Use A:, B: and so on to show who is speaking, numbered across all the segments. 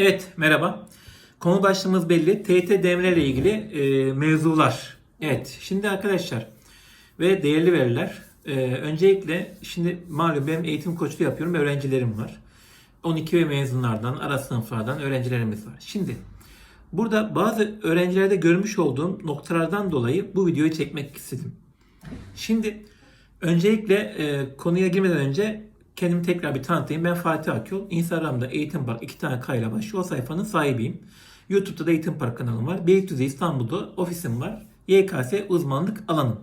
A: Evet, merhaba. Konu başlığımız belli. TYT DM'lerle ilgili e, mevzular. Evet, şimdi arkadaşlar ve değerli veriler. E, öncelikle şimdi malum benim eğitim koçluğu yapıyorum öğrencilerim var. 12 ve mezunlardan, ara sınıflardan öğrencilerimiz var. Şimdi burada bazı öğrencilerde görmüş olduğum noktalardan dolayı bu videoyu çekmek istedim. Şimdi öncelikle e, konuya girmeden önce kendimi tekrar bir tanıtayım. Ben Fatih Akyol. Instagram'da Eğitim Park iki tane kayla başlıyor. O sayfanın sahibiyim. YouTube'da da Eğitim Park kanalım var. Beylikdüzü İstanbul'da ofisim var. YKS uzmanlık alanım.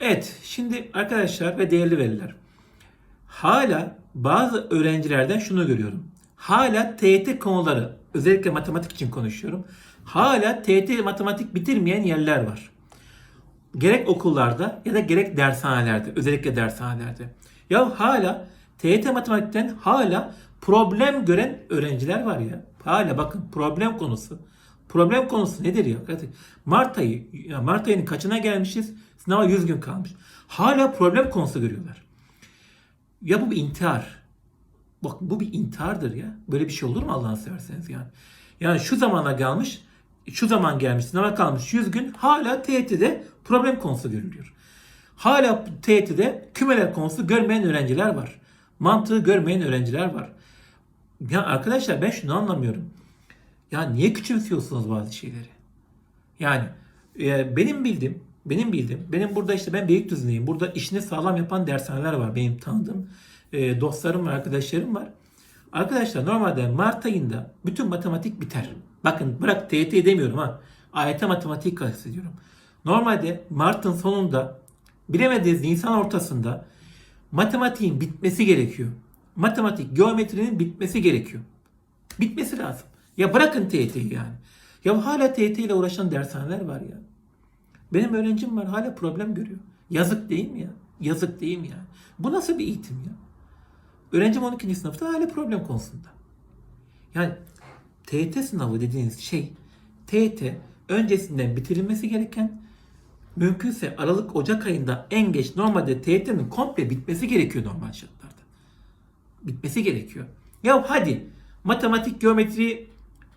A: Evet, şimdi arkadaşlar ve değerli veliler. Hala bazı öğrencilerden şunu görüyorum. Hala TYT konuları, özellikle matematik için konuşuyorum. Hala TYT matematik bitirmeyen yerler var gerek okullarda ya da gerek dershanelerde, özellikle dershanelerde. Ya hala TYT matematikten hala problem gören öğrenciler var ya. Hala bakın problem konusu. Problem konusu nedir ya? Mart ayı, Mart ayının kaçına gelmişiz? Sınava 100 gün kalmış. Hala problem konusu görüyorlar. Ya bu bir intihar. Bak bu bir intihardır ya. Böyle bir şey olur mu Allah'ını severseniz yani. Yani şu zamana gelmiş, şu zaman gelmiş, sınava kalmış 100 gün hala TYT'de problem konusu görülüyor. Hala TYT'de kümeler konusu görmeyen öğrenciler var. Mantığı görmeyen öğrenciler var. Ya arkadaşlar ben şunu anlamıyorum. Ya niye küçümsüyorsunuz bazı şeyleri? Yani e, benim bildiğim, benim bildiğim, benim burada işte ben Beylikdüzü'ndeyim. Burada işini sağlam yapan dershaneler var benim tanıdığım. E, dostlarım var, arkadaşlarım var. Arkadaşlar normalde Mart ayında bütün matematik biter. Bakın bırak TYT demiyorum ha. AYT matematik kastediyorum. Normalde Mart'ın sonunda bilemediğiniz Nisan ortasında matematiğin bitmesi gerekiyor. Matematik, geometrinin bitmesi gerekiyor. Bitmesi lazım. Ya bırakın TYT'yi yani. Ya hala TYT ile uğraşan dershaneler var ya. Benim öğrencim var hala problem görüyor. Yazık değil mi ya? Yazık değil mi ya? Bu nasıl bir eğitim ya? Öğrencim 12. sınıfta hala problem konusunda. Yani TYT sınavı dediğiniz şey TYT öncesinden bitirilmesi gereken mümkünse Aralık Ocak ayında en geç normalde TYT'nin komple bitmesi gerekiyor normal şartlarda. Bitmesi gerekiyor. Ya hadi matematik geometri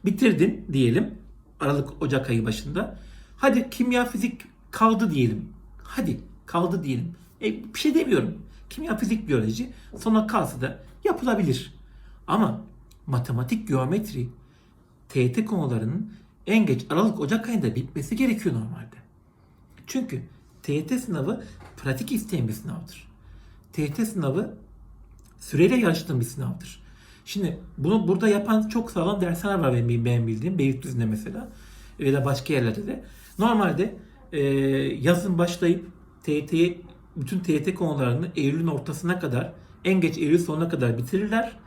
A: bitirdin diyelim Aralık Ocak ayı başında. Hadi kimya fizik kaldı diyelim. Hadi kaldı diyelim. E, bir şey demiyorum. Kimya fizik biyoloji sonra kalsa da yapılabilir. Ama matematik geometri TYT konularının en geç Aralık Ocak ayında bitmesi gerekiyor normalde. Çünkü TYT sınavı pratik isteyen bir sınavdır. TYT sınavı süreyle yarıştığın bir sınavdır. Şimdi bunu burada yapan çok sağlam dersler var benim, benim bildiğim. Beylikdüzü'nde mesela ve de başka yerlerde de. Normalde e, yazın başlayıp TYT'yi bütün TYT konularını Eylül'ün ortasına kadar en geç Eylül sonuna kadar bitirirler.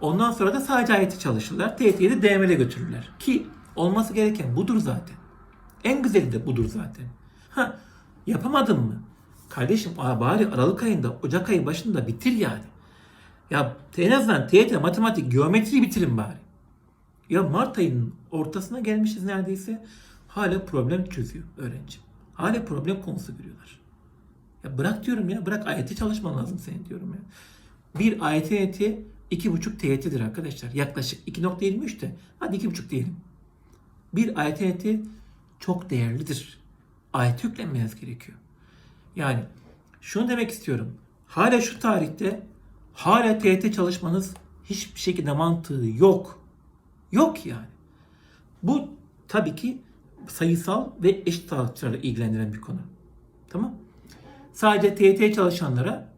A: Ondan sonra da sadece ayeti çalışırlar. TYT'yi de DM'le götürürler. Ki olması gereken budur zaten. En güzeli de budur zaten. Ha yapamadın mı? Kardeşim bari Aralık ayında, Ocak ayı başında bitir yani. Ya en azından TYT, matematik, geometri bitirin bari. Ya Mart ayının ortasına gelmişiz neredeyse. Hala problem çözüyor öğrenci. Hala problem konusu görüyorlar. Ya bırak diyorum ya. Bırak AYT çalışman lazım senin diyorum ya. Bir AYT neti 2,5 TYT'dir arkadaşlar. Yaklaşık 2.23 de. Hadi 2,5 diyelim. Bir AYT neti çok değerlidir. AYT yüklenmeniz gerekiyor. Yani şunu demek istiyorum. Hala şu tarihte hala TYT çalışmanız hiçbir şekilde mantığı yok. Yok yani. Bu tabii ki sayısal ve eşit ağırlıklarla ilgilendiren bir konu. Tamam Sadece TYT çalışanlara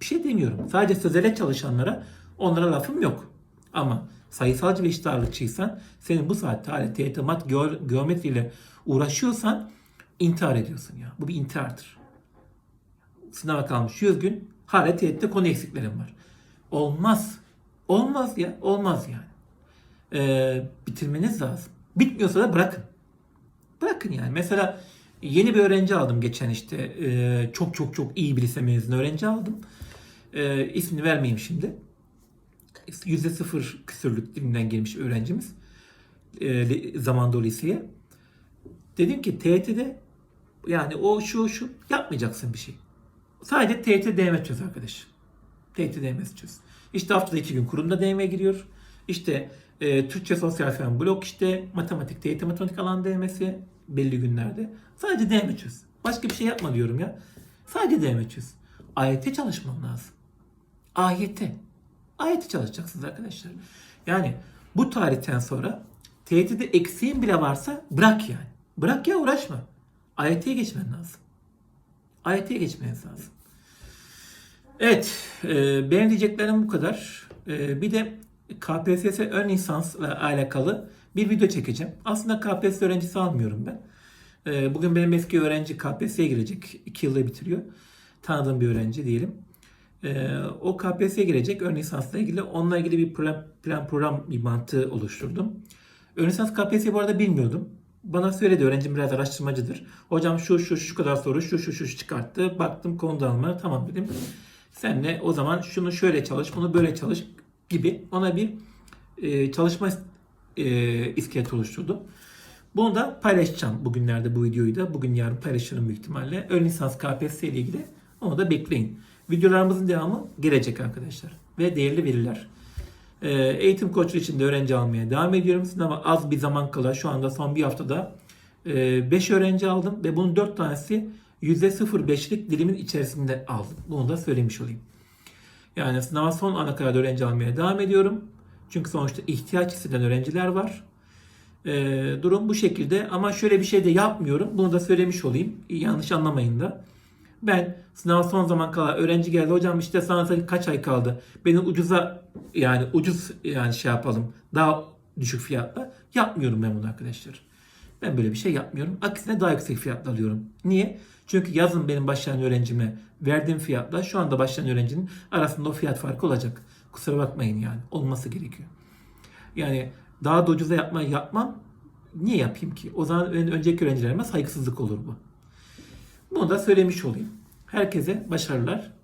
A: bir şey demiyorum. Sadece sözele çalışanlara onlara lafım yok. Ama sayısalcı ve eşit ağırlıkçıysan senin bu saatte hala TYT mat ge- geometriyle uğraşıyorsan intihar ediyorsun ya. Bu bir intihardır. Sınava kalmış 100 gün hala TYT'de konu eksiklerim var. Olmaz. Olmaz ya. Olmaz yani. Ee, bitirmeniz lazım. Bitmiyorsa da bırakın. Bırakın yani. Mesela Yeni bir öğrenci aldım geçen işte. Ee, çok çok çok iyi bir lise mezunu öğrenci aldım. Ee, ismini vermeyeyim şimdi. Yüzde sıfır küsürlük dilinden gelmiş öğrencimiz. Ee, zaman dolu liseye. Dedim ki TYT'de yani o şu şu yapmayacaksın bir şey. Sadece TYT DM çöz arkadaş. TYT DM çöz. İşte haftada iki gün kurumda DM giriyor. İşte e, Türkçe sosyal fen blok işte matematik, TYT matematik alan DM'si belli günlerde. Sadece DM çöz. Başka bir şey yapma diyorum ya. Sadece DM çöz. AYT çalışman lazım. AYT. AYT çalışacaksınız arkadaşlar. Yani bu tarihten sonra TYT'de eksiğin bile varsa bırak yani. Bırak ya uğraşma. AYT'ye geçmen lazım. AYT'ye geçmeniz lazım. Evet, e, benim diyeceklerim bu kadar. E, bir de KPSS ön lisansla alakalı bir video çekeceğim. Aslında KPSS öğrencisi almıyorum ben. E, bugün benim eski öğrenci KPSS'ye girecek. 2 yılda bitiriyor. Tanıdığım bir öğrenci diyelim. E, o KPSS'ye girecek ön lisansla ilgili. Onunla ilgili bir plan, plan program bir mantığı oluşturdum. Ön lisans KPSS'yi bu arada bilmiyordum. Bana söyledi öğrencim biraz araştırmacıdır. Hocam şu şu şu kadar soru şu şu şu çıkarttı. Baktım konu dağılma tamam dedim. Senle o zaman şunu şöyle çalış, bunu böyle çalış gibi ona bir e, çalışma e, iskeleti oluşturdum. Bunu da paylaşacağım bugünlerde bu videoyu da. Bugün yarın paylaşırım büyük ihtimalle. Ön lisans KPSS ile ilgili onu da bekleyin. Videolarımızın devamı gelecek arkadaşlar. Ve değerli veriler. E, eğitim koçluğu için de öğrenci almaya devam ediyorum. Sınava az bir zaman kala şu anda son bir haftada 5 öğrenci aldım ve bunun 4 tanesi %05'lik dilimin içerisinde aldım. Bunu da söylemiş olayım. Yani sınava son ana kadar öğrenci almaya devam ediyorum. Çünkü sonuçta ihtiyaç hisseden öğrenciler var. Ee, durum bu şekilde ama şöyle bir şey de yapmıyorum. Bunu da söylemiş olayım. Yanlış anlamayın da. Ben sınav son zaman kala öğrenci geldi. Hocam işte sana kaç ay kaldı? Beni ucuza yani ucuz yani şey yapalım. Daha düşük fiyatla. Yapmıyorum ben bunu arkadaşlar. Ben böyle bir şey yapmıyorum. Aksine daha yüksek fiyatla alıyorum. Niye? Çünkü yazın benim başlayan öğrencime verdiğim fiyatla şu anda başlayan öğrencinin arasında o fiyat farkı olacak. Kusura bakmayın yani. Olması gerekiyor. Yani daha da ucuza yapma, yapmam. Niye yapayım ki? O zaman ön- önceki öğrencilerime saygısızlık olur bu. Bunu da söylemiş olayım. Herkese başarılar.